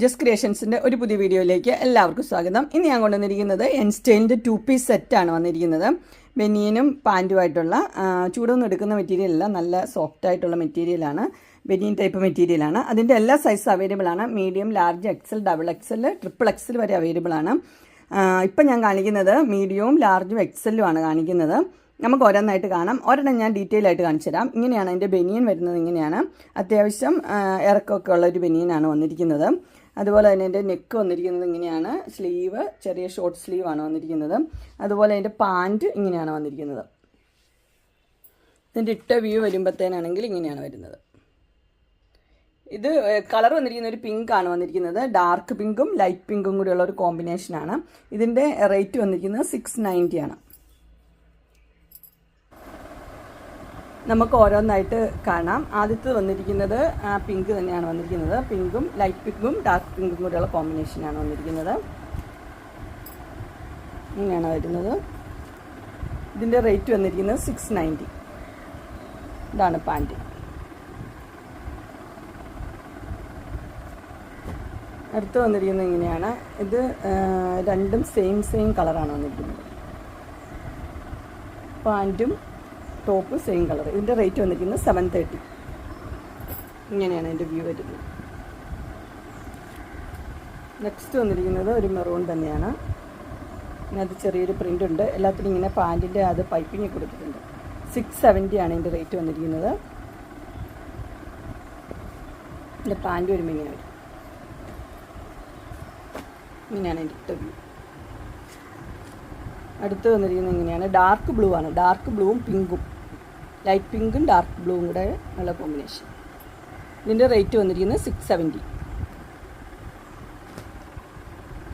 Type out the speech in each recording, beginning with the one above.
Just ക്രിയേഷൻസിന്റെ ഒരു പുതിയ വീഡിയോയിലേക്ക് എല്ലാവർക്കും സ്വാഗതം. ഇന്ന് ഞാൻ കൊണ്ടുവന്നിരിക്കുന്നത് എൻസ്റ്റൈലിന്റെ ടു പീസ് സെറ്റാണ് വന്നിരിക്കുന്നത്. ബനിയനും പാന്റുമായിട്ടുള്ള ചൂടൊന്നും എടുക്കുന്ന മെറ്റീരിയൽ അല്ല നല്ല സോഫ്റ്റ് ആയിട്ടുള്ള മെറ്റീരിയലാണ് ബനിയൻ ടൈപ്പ് മെറ്റീരിയലാണ് അതിന്റെ എല്ലാ സൈസ് അവൈലബിൾ ആണ്. Medium large XL double XL triple XL വരെ അവൈലബിൾ ആണ്. ഇപ്പം ഞാൻ കാണിക്കുന്നത് മീഡിയവും ലാർജും എക്സലും ആണ് കാണിക്കുന്നത്. നമുക്ക് ഓരോന്നായിട്ട് കാണാം. ഒരെണ്ണം ഞാൻ ഡീറ്റെയിൽ ആയിട്ട് കാണിച്ചു തരാം. ഇങ്ങനെയാണ് അതിന്റെ ബനിയൻ വരുന്നത് ഇങ്ങനെയാണ്. അത്യാവശ്യം ഇറക്കമൊക്കെ ഉള്ള ഒരു ബനിയനാണ് വന്നിരിക്കുന്നത്. അതുപോലെ തന്നെ എന്റെ നെക്ക് വന്നിരിക്കുന്നത് ഇങ്ങനെയാണ്. സ്ലീവ് ചെറിയ ഷോർട്ട് സ്ലീവ് ആണ് വന്നിരിക്കുന്നത്. അതുപോലെ അതിന്റെ പാന്റ് ഇങ്ങനെയാണ് വന്നിരിക്കുന്നത്. ഇതിന്റെ ഇട്ട വ്യൂ വരുമ്പോഴത്തേനാണെങ്കിൽ ഇങ്ങനെയാണ് വരുന്നത്. ഇത് കളർ വന്നിരിക്കുന്ന ഒരു പിങ്ക് ആണ് വന്നിരിക്കുന്നത്. ഡാർക്ക് പിങ്കും ലൈറ്റ് പിങ്കും കൂടെയുള്ള ഒരു കോമ്പിനേഷനാണ് ഇതിന്റെ റേറ്റ് വന്നിരിക്കുന്നത് സിക്സ് നയന്റി ആണ്. നമുക്ക് ഓരോന്നായിട്ട് കാണാം. ആദ്യത്തെ വന്നിരിക്കുന്നത് പിങ്ക് തന്നെയാണ് വന്നിരിക്കുന്നത്. പിങ്കും ലൈറ്റ് പിങ്കും ഡാർക്ക് പിങ്കും കൂടെയുള്ള കോമ്പിനേഷനാണ് വന്നിരിക്കുന്നത്. ഇങ്ങനെയാണ് വരുന്നത്. ഇതിന്റെ റേറ്റ് വന്നിരിക്കുന്നത് സിക്സ് നയന്റി ഇതാണ് പാന്റ് അടുത്ത് വന്നിരിക്കുന്നത് ഇങ്ങനെയാണ്. ഇത് രണ്ടും സെയിം സെയിം കളറാണ് വന്നിരിക്കുന്നത്. പാന്റും ടോപ്പ് സെയിം കളർ ഇതിന്റെ റേറ്റ് വന്നിരിക്കുന്നത് സെവൻ തേർട്ടി ഇങ്ങനെയാണ് എന്റെ വ്യൂ വരുന്നത്. നെക്സ്റ്റ് വന്നിരിക്കുന്നത് ഒരു മെറൂൺ തന്നെയാണ്. ഇതിനകത്ത് ചെറിയൊരു പ്രിന്റ് ഉണ്ട്. എല്ലാത്തിനും ഇങ്ങനെ പാന്റിന്റെ അത് പൈപ്പിങ് കൊടുത്തിട്ടുണ്ട്. സിക്സ് സെവന്റി ആണ് ഇതിന്റെ റേറ്റ് വന്നിരിക്കുന്നത്. ഇതിന്റെ പാന്റ് വരുമ്പോൾ ഇങ്ങനെ വരും. ഇങ്ങനെയാണ് എന്റെ വ്യൂ അടുത്ത് വന്നിരിക്കുന്നത് ഇങ്ങനെയാണ്. ഡാർക്ക് ബ്ലൂ ആണ്. ഡാർക്ക് ബ്ലൂവും പിങ്കും ലൈറ്റ് പിങ്കും ഡാർക്ക് ബ്ലൂവും കൂടെ ഉള്ള കോമ്പിനേഷൻ ഇതിന്റെ റേറ്റ് വന്നിരിക്കുന്നത് സിക്സ് സെവന്റി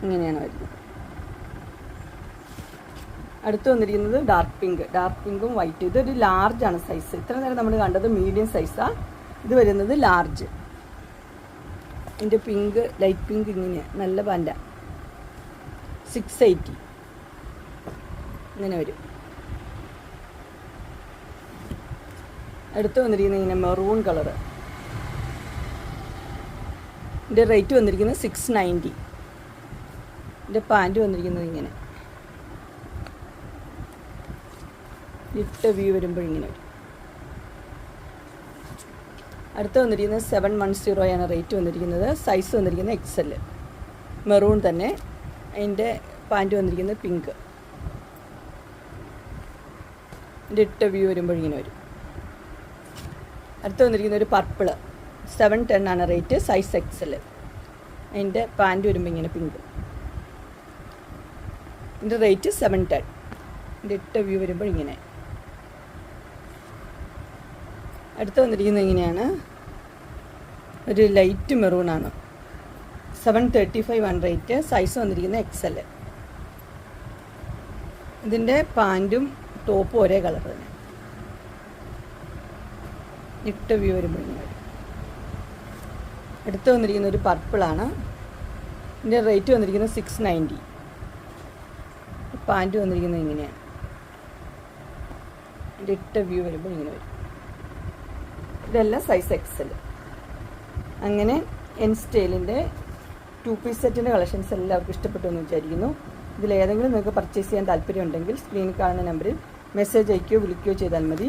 ഇങ്ങനെയാണ് വരുന്നത്. അടുത്ത് വന്നിരിക്കുന്നത് ഡാർക്ക് പിങ്ക് ഡാർക്ക് പിങ്കും വൈറ്റ് ഇതൊരു ലാർജ് ആണ് സൈസ് ഇത്ര നേരം നമ്മൾ കണ്ടത് മീഡിയം സൈസാണ് ഇത് വരുന്നത് ലാർജ് ഇതിന്റെ പിങ്ക് ലൈറ്റ് പിങ്ക് ഇങ്ങനെയാണ് നല്ല പാന്റ സിക്സ് എയ്റ്റി ഇങ്ങനെ വരും. അടുത്ത് വന്നിരിക്കുന്ന ഇങ്ങനെ മെറൂൺ കളർ ഇതിന്റെ റേറ്റ് വന്നിരിക്കുന്നത് സിക്സ് നയന്റി ഇതിന്റെ പാന്റ് വന്നിരിക്കുന്നത് ഇങ്ങനെ. ഇട്ട് വ്യൂ വരുമ്പോൾ ഇങ്ങനെ വരും. അടുത്ത് വന്നിരിക്കുന്നത് സെവൻ വൺ സീറോയാണ് റേറ്റ് വന്നിരിക്കുന്നത്. സൈസ് വന്നിരിക്കുന്നത് എക്സൽ മെറൂൺ തന്നെ. അതിന്റെ പാന്റ് വന്നിരിക്കുന്നത് പിങ്ക് ഇതിന്റെ ഇട്ട വ്യൂ വരുമ്പോൾ ഇങ്ങനെ വരും. അടുത്ത് വന്നിരിക്കുന്ന ഒരു പർപ്പിൾ സെവൻ ടെൻ ആണ് റേറ്റ് സൈസ് എക്സൽ അതിന്റെ പാന്റ് വരുമ്പോൾ ഇങ്ങനെ പിങ്ക് ഇതിന്റെ റേറ്റ് സെവൻ ടെൻ ഇതിന്റെ ഇട്ട വ്യൂ വരുമ്പോൾ ഇങ്ങനെ. അടുത്ത് വന്നിരിക്കുന്നത് ഇങ്ങനെയാണ് ഒരു ലൈറ്റ് മെറൂൺ ആണ്. സെവൻ തേർട്ടി ഫൈവ് ആണ് റേറ്റ് സൈസ് വന്നിരിക്കുന്നത് എക്സൽ ഇതിന്റെ പാന്റും ടോപ്പും ഒരേ കളർ തന്നെ. ഇട്ട് വ്യൂ വരുമ്പോഴും എടുത്തു വന്നിരിക്കുന്ന ഒരു പർപ്പിളാണ് ഇതിന്റെ റേറ്റ് വന്നിരിക്കുന്നത് സിക്സ് നയന്റി പാന്റ് വന്നിരിക്കുന്നത് ഇങ്ങനെയാണ്. ഇതിന്റെ ഇട്ട വ്യൂ വരുമ്പോൾ ഇങ്ങനെ വരും. ഇതെല്ലാം സൈസ് എക്സൽ അങ്ങനെ എൻ സ്റ്റൈലിന്റെ ടു പീസ് സെറ്റിന്റെ കളക്ഷൻസ് എല്ലാവർക്കും ഇഷ്ടപ്പെട്ടു എന്ന് വിചാരിക്കുന്നു. ഇതിലേതെങ്കിലും നിങ്ങൾക്ക് പർച്ചേസ് ചെയ്യാൻ താല്പര്യമുണ്ടെങ്കിൽ സ്ക്രീനിൽ കാണുന്ന നമ്പറിൽ മെസ്സേജ് അയക്കുകയോ വിളിക്കുകയോ ചെയ്താൽ മതി.